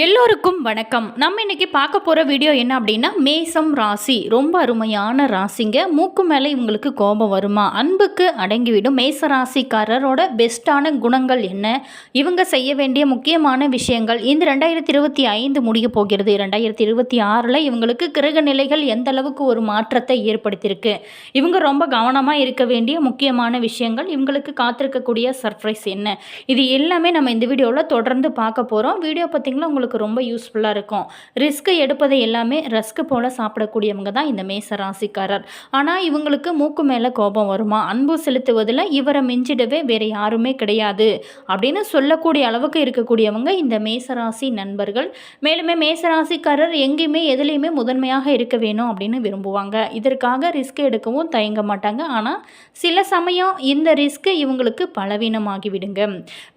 எல்லோருக்கும் வணக்கம். நம்ம இன்னைக்கு பார்க்க போகிற வீடியோ என்ன அப்படின்னா மேசம் ராசி. ரொம்ப அருமையான ராசிங்க. மூக்கு மேலே இவங்களுக்கு கோபம் வருமா? அன்புக்கு அடங்கிவிடும். மேச ராசிக்காரரோட பெஸ்ட்டான குணங்கள் என்ன? இவங்க செய்ய வேண்டிய முக்கியமான விஷயங்கள். இந்த ரெண்டாயிரத்தி இருபத்தி ஐந்து முடிய போகிறது. ரெண்டாயிரத்தி இருபத்தி ஆறில் இவங்களுக்கு கிரக நிலைகள் எந்த அளவுக்கு ஒரு மாற்றத்தை ஏற்படுத்தியிருக்கு? இவங்க ரொம்ப கவனமாக இருக்க வேண்டிய முக்கியமான விஷயங்கள். இவங்களுக்கு காத்திருக்கக்கூடிய சர்ப்ரைஸ் என்ன? இது எல்லாமே நம்ம இந்த வீடியோவில் தொடர்ந்து பார்க்க போகிறோம் வீடியோ பார்த்திங்கன்னா உங்களுக்கு ரொம்ப யூஸ்ஃபுல்லாக இருக்கும். ரிஸ்க்கு எடுப்பதை எல்லாமே ரஸ்க் போல் சாப்பிடக்கூடியவங்க தான் இந்த மேச ராசிக்காரர். ஆனால் இவங்களுக்கு மூக்கு மேலே கோபம் வருமா? அன்பு செலுத்துவதில் இவரை மிஞ்சிடவே வேறு யாருமே கிடையாது. அப்படின்னு சொல்லக்கூடிய அளவுக்கு இருக்கக்கூடியவங்க இந்த மேசராசி நண்பர்கள். மேலுமே மேசராசிக்காரர் எங்கேயுமே எதுலேயுமே முதன்மையாக இருக்க வேணும் அப்படின்னு விரும்புவாங்க. இதற்காக ரிஸ்க் எடுக்கவும் தயங்க மாட்டாங்க. ஆனால் சில சமயம் இந்த ரிஸ்க் இவங்களுக்கு பலவீனமாகிவிடுங்க.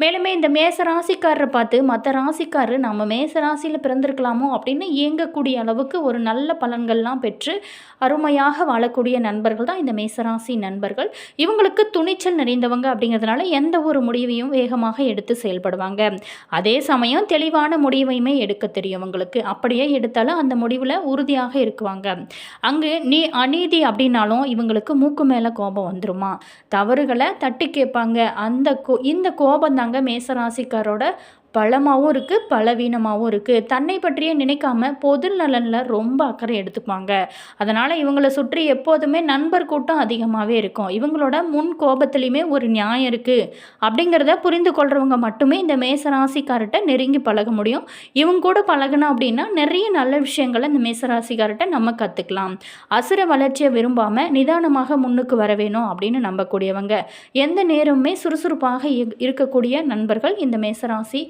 மேலுமே இந்த மேச ராசிக்காரரை பார்த்து மற்ற ராசிக்காரர் நம்ம மேசராசியில் பிறந்திருக்கலாமோ அப்படின்னு இயங்கக்கூடிய அளவுக்கு ஒரு நல்ல பலன்கள்லாம் பெற்று அருமையாக வாழக்கூடிய நண்பர்கள் தான் இந்த மேசராசி நண்பர்கள். இவங்களுக்கு துணிச்சல் நிறைந்தவங்க அப்படிங்கிறதுனால எந்த ஒரு முடிவையும் வேகமாக எடுத்து செயல்படுவாங்க. அதே சமயம் தெளிவான முடிவையுமே எடுக்க தெரியும் அவங்களுக்கு அப்படியே எடுத்தாலும் அந்த முடிவில் உறுதியாக இருக்குவாங்க. அங்கு நீ அநீதி அப்படின்னாலும் இவங்களுக்கு மூக்கு மேலே கோபம் வந்துருமா? தவறுகளை தட்டி கேட்பாங்க. அந்த கோ இந்த கோபம் தாங்க மேசராசிக்காரோட பலமாகவும் இருக்குது பலவீனமாகவும் இருக்குது தன்னை பற்றியே நினைக்காம பொது நலனில் ரொம்ப அக்கறை எடுத்துப்பாங்க. அதனால் இவங்களை சுற்றி எப்போதுமே நண்பர் கூட்டம் அதிகமாகவே இருக்கும். இவங்களோட முன் கோபத்துலேயுமே ஒரு நியாயம் இருக்குது அப்படிங்கிறத புரிந்து கொள்கிறவங்க மட்டுமே இந்த மேசராசிக்கார்கிட்ட நெருங்கி பழக முடியும். இவங்க கூட பழகினா அப்படின்னா நிறைய நல்ல விஷயங்களை இந்த மேசராசிக்கார்கிட்ட நம்ம கற்றுக்கலாம் அசுர வளர்ச்சியை விரும்பாமல் நிதானமாக முன்னுக்கு வர வேணும் அப்படின்னு நம்பக்கூடியவங்க. எந்த நேரமுமே சுறுசுறுப்பாக இரு- இருக்கக்கூடிய நண்பர்கள் இந்த மேசராசி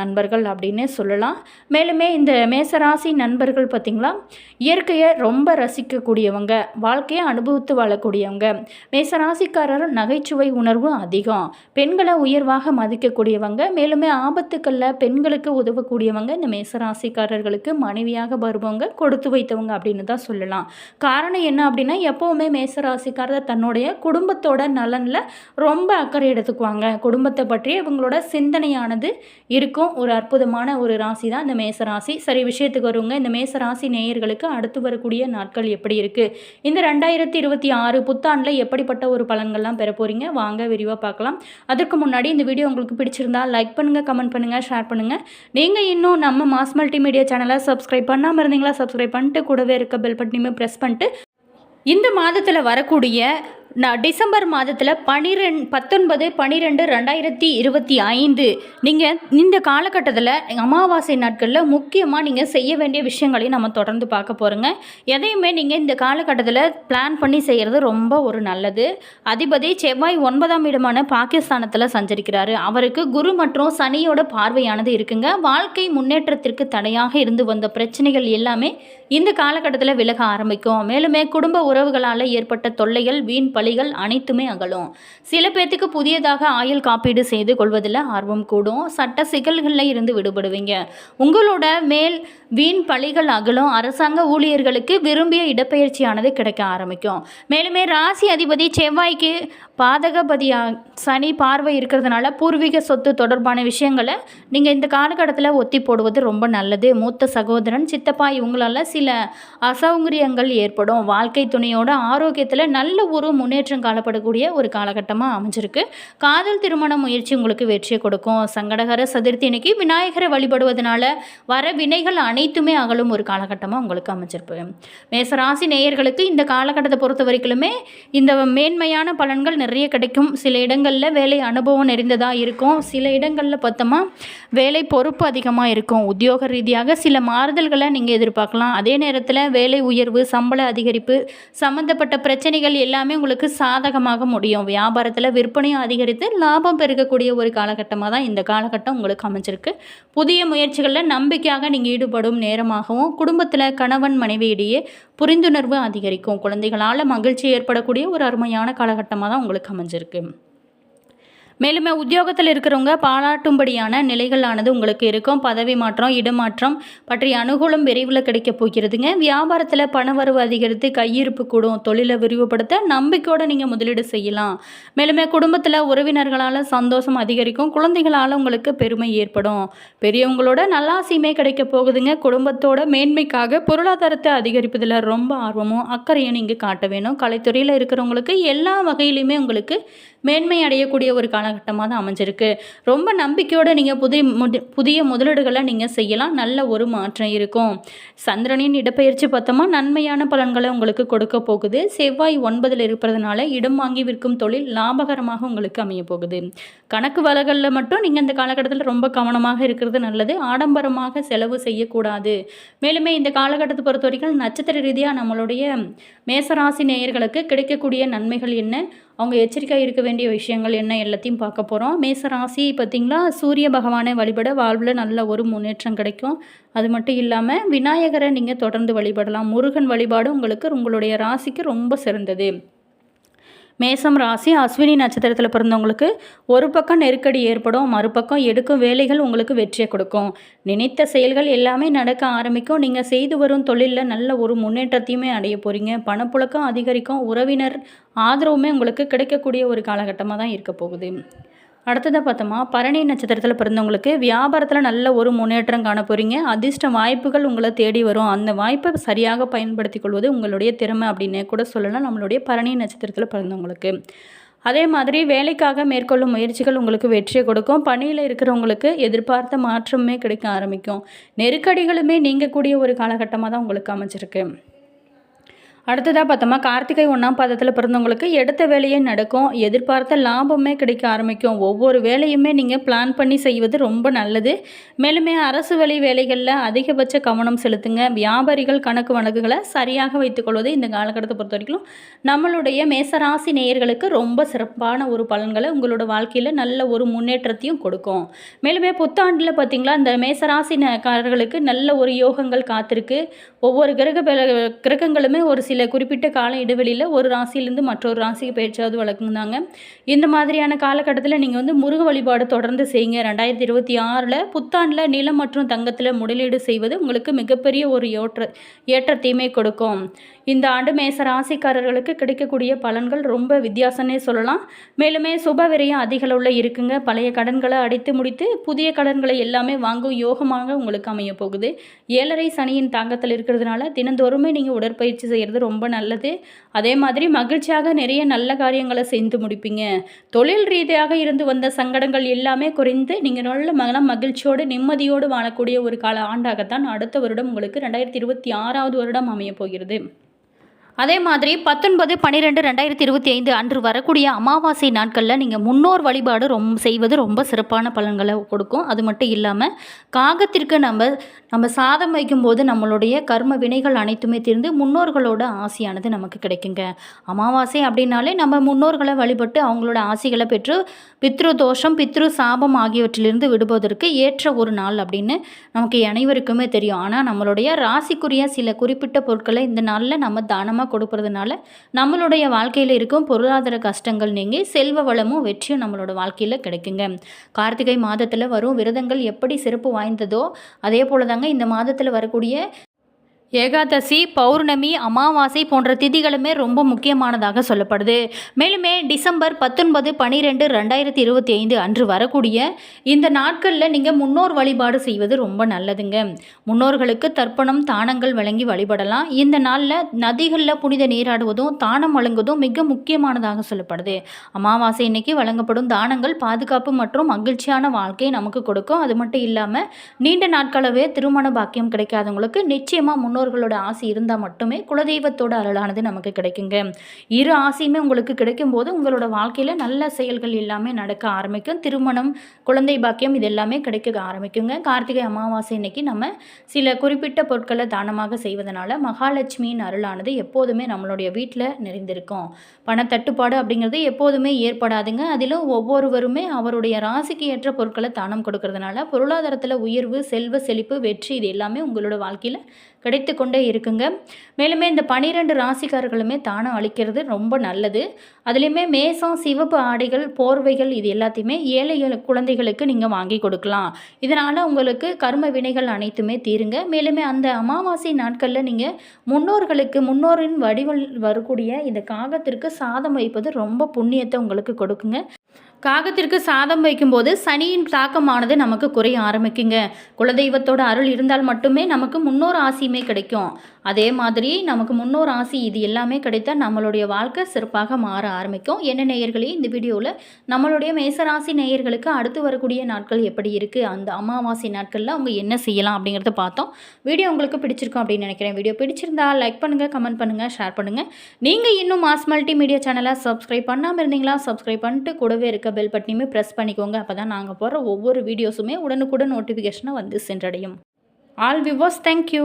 நண்பர்கள் அப்படின்னே சொல்லலாம். மேலுமே இந்த மேசராசி நண்பர்கள் பார்த்திங்களா? இயற்கையை ரொம்ப ரசிக்கக்கூடியவங்க வாழ்க்கையை அனுபவித்து வாழக்கூடியவங்க. மேசராசிக்காரர் நகைச்சுவை உணர்வு அதிகம். பெண்களை உயர்வாக மதிக்கக்கூடியவங்க மேலுமே ஆபத்துக்களில் பெண்களுக்கு உதவக்கூடியவங்க இந்த மேசராசிக்காரர்களுக்கு மனைவியாக வருவவங்க கொடுத்து வைத்தவங்க அப்படின்னு தான் சொல்லலாம். காரணம் என்ன அப்படின்னா எப்போவுமே மேசராசிக்காரர் தன்னுடைய குடும்பத்தோட நலனில் ரொம்ப அக்கறை எடுத்துக்குவாங்க. குடும்பத்தை பற்றி இவங்களோட சிந்தனையானது இருக்கும். ஒரு அற்புதமான ஒரு ராசி தான் இந்த மேச ராசி. சரி விஷயத்துக்கு வருவங்க இந்த மேச ராசி நேயர்களுக்கு அடுத்து வரக்கூடிய நாட்கள் எப்படி இருக்குது இந்த ரெண்டாயிரத்தி இருபத்தி ஆறு புத்தாண்டில் எப்படிப்பட்ட ஒரு பலன்கள்லாம் பெற போகிறீங்க வாங்க விரிவாக பார்க்கலாம். அதற்கு முன்னாடி இந்த வீடியோ உங்களுக்கு பிடிச்சிருந்தா லைக் பண்ணுங்கள் கமெண்ட் பண்ணுங்கள் ஷேர் பண்ணுங்கள் நீங்கள் இன்னும் நம்ம மாஸ் மல்டிமீடியா சேனலை சப்ஸ்கிரைப் பண்ணாமல் இருந்தீங்களா? சப்ஸ்கிரைப் பண்ணிட்டு கூடவே இருக்க பெல் பட்டனையுமே ப்ரெஸ் பண்ணிட்டு இந்த மாதத்தில் வரக்கூடிய நான் டிசம்பர் மாதத்தில் பனிரெண்டு பத்தொன்பது பனிரெண்டு ரெண்டாயிரத்தி இருபத்தி ஐந்து. நீங்கள் இந்த காலகட்டத்தில் அமாவாசை நாட்களில் முக்கியமாக நீங்கள் செய்ய வேண்டிய விஷயங்களையும் நம்ம தொடர்ந்து பார்க்க போகிறோங்க எதையுமே நீங்கள் இந்த காலகட்டத்தில் பிளான் பண்ணி செய்கிறது ரொம்ப ஒரு நல்லது. அதிபதி செவ்வாய் ஒன்பதாம் இடமான பாகிஸ்தானத்தில் சஞ்சரிக்கிறாரு. அவருக்கு குரு மற்றும் சனியோட பார்வையானது இருக்குங்க. வாழ்க்கை முன்னேற்றத்திற்கு தடையாக இருந்து வந்த பிரச்சனைகள் எல்லாமே இந்த காலகட்டத்தில் விலக ஆரம்பிக்கும். மேலுமே குடும்ப உறவுகளால் ஏற்பட்ட தொல்லைகள் வீண் பழிகள் அனைத்துமே அகலும். சில பேர்த்துக்கு புதியதாக ஆயுள் காப்பீடு செய்து கொள்வதில் ஆர்வம் கூடும். சட்ட சிக்கல்களில் இருந்து விடுபடுவீங்க. உங்களோட மேல் வீண் பழிகள் அகலும். அரசாங்க ஊழியர்களுக்கு விரும்பிய இடப்பெயர்ச்சியானது கிடைக்க ஆரம்பிக்கும். மேலுமே ராசி அதிபதி செவ்வாய்க்கு பாதகபதியா சனி பார்வை இருக்கிறதுனால பூர்வீக சொத்து தொடர்பான விஷயங்களை நீங்கள் இந்த காலகட்டத்தில் ஒத்தி போடுவது ரொம்ப நல்லது. மூத்த சகோதரன் சித்தப்பா இவங்களால சில அசௌகரியங்கள் ஏற்படும். வாழ்க்கை துணையோட ஆரோக்கியத்தில் நல்ல ஒரு முன்னேற்றம் காணப்படக்கூடிய ஒரு காலகட்டமாக அமைஞ்சிருக்கு. காதல் திருமண முயற்சி உங்களுக்கு வெற்றியை கொடுக்கும். சங்கடகர சதுர்த்தி அன்னைக்கு விநாயகரை வழிபடுவதனால வர வினைகள் அனைத்துமே அகலும் ஒரு காலகட்டமாக உங்களுக்கு அமைஞ்சிருப்பு மேசராசி நேயர்களுக்கு இந்த காலகட்டத்தை பொறுத்த வரைக்குமே இந்த மேன்மையான பலன்கள் நிறைய கிடைக்கும். சில இடங்களில் வேலை அனுபவம் நிறைந்ததாக இருக்கும். சில இடங்களில் பார்த்தோமா வேலை பொறுப்பு அதிகமாக இருக்கும். உத்தியோக ரீதியாக சில மாறுதல்களை நீங்கள் எதிர்பார்க்கலாம். அதே நேரத்தில் வேலை உயர்வு சம்பள அதிகரிப்பு சம்மந்தப்பட்ட பிரச்சனைகள் எல்லாமே உங்களுக்கு சாதகமாக முடியும். வியாபாரத்தில் விற்பனையும் அதிகரித்து லாபம் பெருகக்கூடிய ஒரு காலகட்டமாக தான் இந்த காலகட்டம் உங்களுக்கு அமைஞ்சிருக்கு. புதிய முயற்சிகளில் நம்பிக்கையாக நீங்கள் ஈடுபடும் நேரமாகவும் குடும்பத்தில் கணவன் மனைவியிடையே புரிந்துணர்வு அதிகரிக்கும். குழந்தைகளால் மகிழ்ச்சி ஏற்படக்கூடிய ஒரு அருமையான காலகட்டமாக தான் உங்களுக்கு அமைஞ்சிருக்கு. மேலுமே உத்தியோகத்தில் இருக்கிறவங்க பாராட்டும்படியான நிலைகளானது உங்களுக்கு இருக்கும். பதவி மாற்றம் இடமாற்றம் பற்றிய அனுகூலம் விரைவில் கிடைக்கப் போகிறதுங்க. வியாபாரத்தில் பணவரவு அதிகரித்து கையிருப்பு கூடும். தொழிலை விரிவுபடுத்த நம்பிக்கையோடு நீங்கள் முதலீடு செய்யலாம். மேலுமே குடும்பத்தில் உறவினர்களால் சந்தோஷம் அதிகரிக்கும். குழந்தைகளால் உங்களுக்கு பெருமை ஏற்படும். பெரியவங்களோட நல்லாசியுமே கிடைக்க போகுதுங்க. குடும்பத்தோட மேன்மைக்காக பொருளாதாரத்தை அதிகரிப்பதில் ரொம்ப ஆர்வமும் அக்கறையும் நீங்கள் காட்ட வேணும். கலைத்துறையில் இருக்கிறவங்களுக்கு எல்லா வகையிலையுமே உங்களுக்கு மேன்மை அடையக்கூடிய ஒரு காலகட்டமாக தான் அமைஞ்சிருக்கு. ரொம்ப நம்பிக்கையோடு நீங்கள் புதிய முடி புதிய முதலீடுகளை நீங்கள் செய்யலாம். நல்ல ஒரு மாற்றம் இருக்கும். சந்திரனின் இடப்பெயர்ச்சி பார்த்தோமா நன்மையான பலன்களை உங்களுக்கு கொடுக்க போகுது. செவ்வாய் ஒன்பதில் இருப்பதனால இடம் வாங்கி விற்கும் தொழில் லாபகரமாக உங்களுக்கு அமைய போகுது. கணக்கு வழகளில் மட்டும் நீங்கள் இந்த காலகட்டத்தில் ரொம்ப கவனமாக இருக்கிறது நல்லது. ஆடம்பரமாக செலவு செய்யக்கூடாது. மேலுமே இந்த காலகட்டத்தை பொறுத்த வரைக்கும் நட்சத்திர ரீதியாக நம்மளுடைய மேசராசி நேயர்களுக்கு கிடைக்கக்கூடிய நன்மைகள் என்ன? அவங்க எச்சரிக்கையாக இருக்க வேண்டிய விஷயங்கள் என்ன எல்லாத்தையும் பார்க்க போகிறோம் மேச ராசி பார்த்திங்களா? சூரிய பகவானை வழிபட வாழ்வில் நல்ல ஒரு முன்னேற்றம் கிடைக்கும். அது மட்டும் இல்லாமல் விநாயகரை நீங்கள் தொடர்ந்து வழிபடலாம். முருகன் வழிபாடு உங்களுக்கு உங்களுடைய ராசிக்கு ரொம்ப சிறந்தது. மேசம் ராசி அஸ்வினி நட்சத்திரத்தில் பிறந்தவங்களுக்கு ஒரு பக்கம் நெருக்கடி ஏற்படும் மறுபக்கம் எடுக்கும் வேலைகள் உங்களுக்கு வெற்றியை கொடுக்கும். நினைத்த செயல்கள் எல்லாமே நடக்க ஆரம்பிக்கும். நீங்கள் செய்து வரும் தொழிலில் நல்ல ஒரு முன்னேற்றத்தையுமே அடைய போகிறீங்க பணப்புழக்கம் அதிகரிக்கும். உறவினர் ஆதரவுமே உங்களுக்கு கிடைக்கக்கூடிய ஒரு காலகட்டமாக தான் இருக்க போகுது. அடுத்ததாக பார்த்தோமா பரணி நட்சத்திரத்தில் பிறந்தவங்களுக்கு வியாபாரத்தில் நல்ல ஒரு முன்னேற்றம் காண போகிறீங்க அதிர்ஷ்ட வாய்ப்புகள் உங்களை தேடி வரும். அந்த வாய்ப்பை சரியாக பயன்படுத்தி கொள்வது உங்களுடைய திறமை அப்படின்னு கூட சொல்லலாம். நம்மளுடைய பரணி நட்சத்திரத்தில் பிறந்தவங்களுக்கு. அதே மாதிரி வேலைக்காக மேற்கொள்ளும் முயற்சிகள் உங்களுக்கு வெற்றியை கொடுக்கும். பணியில் இருக்கிறவங்களுக்கு எதிர்பார்த்த மாற்றமே கிடைக்க ஆரம்பிக்கும். நெருக்கடிகளுமே நீங்கக்கூடிய ஒரு காலகட்டமாக தான் உங்களுக்கு அமைச்சிருக்கு அடுத்ததாக பார்த்தோமா கார்த்திகை ஒன்றாம் பாதத்தில் பிறந்தவங்களுக்கு எடுத்த வேலையே நடக்கும். எதிர்பார்த்த லாபமே கிடைக்க ஆரம்பிக்கும். ஒவ்வொரு வேலையுமே நீங்கள் பிளான் பண்ணி செய்வது ரொம்ப நல்லது. மேலுமே அரசு வழி வேலைகளில் அதிகபட்ச கவனம் செலுத்துங்க. வியாபாரிகள் கணக்கு வழக்குகளை சரியாக வைத்துக்கொள்வது இந்த காலகட்டத்தை பொறுத்த வரைக்கும் நம்மளுடைய மேசராசி நேயர்களுக்கு ரொம்ப சிறப்பான ஒரு பலன்களை உங்களோட வாழ்க்கையில் நல்ல ஒரு முன்னேற்றத்தையும் கொடுக்கும். மேலுமே புத்தாண்டில் பார்த்திங்களா இந்த மேசராசிக்காரர்களுக்கு நல்ல ஒரு யோகங்கள் காத்திருக்கு. ஒவ்வொரு கிரக கிரகங்களுமே ஒரு சில குறிப்பிட்ட கால இடைவெளியில் ஒரு ராசியிலேருந்து மற்றொரு ராசிக்கு பயிற்சியாவது வழங்குனாங்க இந்த மாதிரியான காலகட்டத்தில் நீங்கள் வந்து முருக வழிபாடு தொடர்ந்து செய்யுங்க. ரெண்டாயிரத்தி இருபத்தி ஆறில் புத்தாண்டில் நிலம் மற்றும் தங்கத்தில் முதலீடு செய்வது உங்களுக்கு மிகப்பெரிய ஒரு ஏற்ற ஏற்றத்தையுமே கொடுக்கும். இந்த ஆண்டு மேச ராசிக்காரர்களுக்கு கிடைக்கக்கூடிய பலன்கள் ரொம்ப வித்தியாசம்னே சொல்லலாம். மேலுமே சுப விரயம் அதிக அளவில் இருக்குங்க. பழைய கடன்களை அடைத்து முடித்து புதிய கடன்களை எல்லாமே வாங்கும் யோகமாக உங்களுக்கு அமைய போகுது ஏழரை சனியின் தாக்கத்தில் இருக்கிறதுனால தினந்தோறுமே நீங்கள் உடற்பயிற்சி செய்கிறது ரொம்ப நல்லது. அதே மாதிரி மகிழ்ச்சியாக நிறைய நல்ல காரியங்களை செய்து முடிப்பீங்க. தொழில் ரீதியாக இருந்து வந்த சங்கடங்கள் எல்லாமே குறைந்து நீங்கள் நல்ல மனம் மகிழ்ச்சியோடு நிம்மதியோடு வாழக்கூடிய ஒரு கால ஆண்டாகத்தான் அடுத்த வருடம் உங்களுக்கு ரெண்டாயிரத்தி இருபத்தி ஆறாவது வருடம் அமையப் போகிறது. அதே மாதிரி பத்தொன்பது பன்னிரெண்டு ரெண்டாயிரத்தி இருபத்தி ஐந்து அன்று வரக்கூடிய அமாவாசை நாட்களில் நீங்கள் முன்னோர் வழிபாடு ரொம்ப செய்வது ரொம்ப சிறப்பான பலன்களை கொடுக்கும். அது மட்டும் இல்லாமல் காகத்திற்கு நம்ம நம்ம சாதம் வைக்கும்போது நம்மளுடைய கர்ம வினைகள் அனைத்துமே தீர்ந்து முன்னோர்களோட ஆசையானது நமக்கு கிடைக்குங்க. அமாவாசை அப்படின்னாலே நம்ம முன்னோர்களை வழிபட்டு அவங்களோட ஆசைகளை பெற்று பித்ரு தோஷம் பித்ரு சாபம் ஆகியவற்றிலிருந்து விடுவதற்கு ஏற்ற ஒரு நாள் அப்படின்னு நமக்கு அனைவருக்குமே தெரியும். ஆனால் நம்மளுடைய ராசிக்குரிய சில குறிப்பிட்ட பொருட்களை இந்த நாளில் நம்ம தானமாக கொடுக்கறதுனால நம்மளுடைய வாழ்க்கையில் இருக்கும் பொருளாதார கஷ்டங்கள் நீங்கி செல்வ வளமும் வெற்றியும் நம்மளோட வாழ்க்கையில் கிடைக்குங்க. கார்த்திகை மாதத்தில் வரும் விரதங்கள் எப்படி சிறப்பு வாய்ந்ததோ அதே போல் தாங்க இந்த மாதத்தில் வரக்கூடிய ஏகாதசி பௌர்ணமி அமாவாசை போன்ற திதிகளுமே ரொம்ப முக்கியமானதாக சொல்லப்படுது. மேலுமே டிசம்பர் பத்தொன்பது பனிரெண்டு ரெண்டாயிரத்தி இருபத்தி ஐந்து அன்று வரக்கூடிய இந்த நாட்களில் நீங்கள் முன்னோர் வழிபாடு செய்வது ரொம்ப நல்லதுங்க. முன்னோர்களுக்கு தர்ப்பணம் தானங்கள் வழங்கி வழிபடலாம். இந்த நாளில் நதிகளில் புனித நீராடுவதும் தானம் வழங்குவதும் மிக முக்கியமானதாக சொல்லப்படுது. அமாவாசை இன்னைக்கு வழங்கப்படும் தானங்கள் பாதுகாப்பு மற்றும் மகிழ்ச்சியான வாழ்க்கையை நமக்கு கொடுக்கும். அது மட்டும் இல்லாமல் நீண்ட நாட்களவே திருமண பாக்கியம் கிடைக்காதவங்களுக்கு நிச்சயமாக முன்னோர் முன்னோர்களோட ஆசை இருந்தால் மட்டுமே குலதெய்வத்தோட அருளானது நமக்கு கிடைக்குங்க. இரு ஆசையுமே உங்களுக்கு கிடைக்கும் போது உங்களோட வாழ்க்கையில் நல்ல செயல்கள் எல்லாமே நடக்க ஆரம்பிக்கும். திருமணம் குழந்தை பாக்கியம் இது எல்லாமே கிடைக்க ஆரம்பிக்குங்க. கார்த்திகை அமாவாசை இன்னைக்கு நம்ம சில குறிப்பிட்ட பொருட்களை தானமாக செய்வதனால மகாலட்சுமியின் அருளானது எப்போதுமே நம்மளுடைய வீட்டில் நிறைந்திருக்கும். பணத்தட்டுப்பாடு அப்படிங்கிறது எப்போதுமே ஏற்படாதுங்க. அதிலும் ஒவ்வொருவருமே அவருடைய ராசிக்கு ஏற்ற பொருட்களை தானம் கொடுக்கறதுனால பொருளாதாரத்தில் உயர்வு செல்வ செழிப்பு வெற்றி இது எல்லாமே உங்களோட வாழ்க்கையில் கிடைத்து கிடைத்து கொண்டே இருக்குங்க. மேலுமே இந்த பனிரெண்டு ராசிக்காரர்களுமே தானம் அளிக்கிறது ரொம்ப நல்லது. அதுலேயுமே மேசம் சிவப்பு ஆடைகள் போர்வைகள் இது எல்லாத்தையுமே ஏழை குழந்தைகளுக்கு நீங்கள் வாங்கி கொடுக்கலாம். இதனால் உங்களுக்கு கர்ம வினைகள் அனைத்துமே தீருங்க. மேலுமே அந்த அமாவாசை நாட்களில் நீங்கள் முன்னோர்களுக்கு முன்னோரின் வடிவில் வரக்கூடிய இந்த காகத்திற்கு சாதம் வைப்பது ரொம்ப புண்ணியத்தை உங்களுக்கு கொடுக்குங்க. காகத்திற்கு சாதம் வைக்கும்போது சனியின் தாக்கமானது நமக்கு குறைய ஆரம்பிக்குங்க. குலதெய்வத்தோட அருள் இருந்தால் மட்டுமே நமக்கு முன்னோர் ஆசியுமே கிடைக்கும். அதே மாதிரி நமக்கு முன்னோர் ஆசி இது எல்லாமே கிடைத்தால் நம்மளுடைய வாழ்க்கை சிறப்பாக மாற ஆரம்பிக்கும். என்ன நேயர்களே இந்த வீடியோவில் நம்மளுடைய மேசராசி நேயர்களுக்கு அடுத்து வரக்கூடிய நாட்கள் எப்படி இருக்குது அந்த அமாவாசை நாட்களில் அவங்க என்ன செய்யலாம் அப்படிங்கிறத பார்த்தோம். வீடியோ உங்களுக்கு பிடிச்சிருக்கும் அப்படின்னு நினைக்கிறேன். வீடியோ பிடிச்சிருந்தா லைக் பண்ணுங்கள் கமெண்ட் பண்ணுங்கள் ஷேர் பண்ணுங்கள் நீங்கள் இன்னும் மாஸ் மல்டி மீடியா சேனலை சப்ஸ்கிரைப் பண்ணாமல் இருந்தீங்களா சப்ஸ்கிரைப் பண்ணிட்டு கூடவே இருக்க பெல் பட்டனையுமே ப்ரெஸ் பண்ணிக்கோங்க. அப்போ தான் நாங்கள் போகிற ஒவ்வொரு வீடியோஸுமே உடனுக்குடன் நோட்டிஃபிகேஷனை வந்து சென்றடையும். All விவோஸ் thank you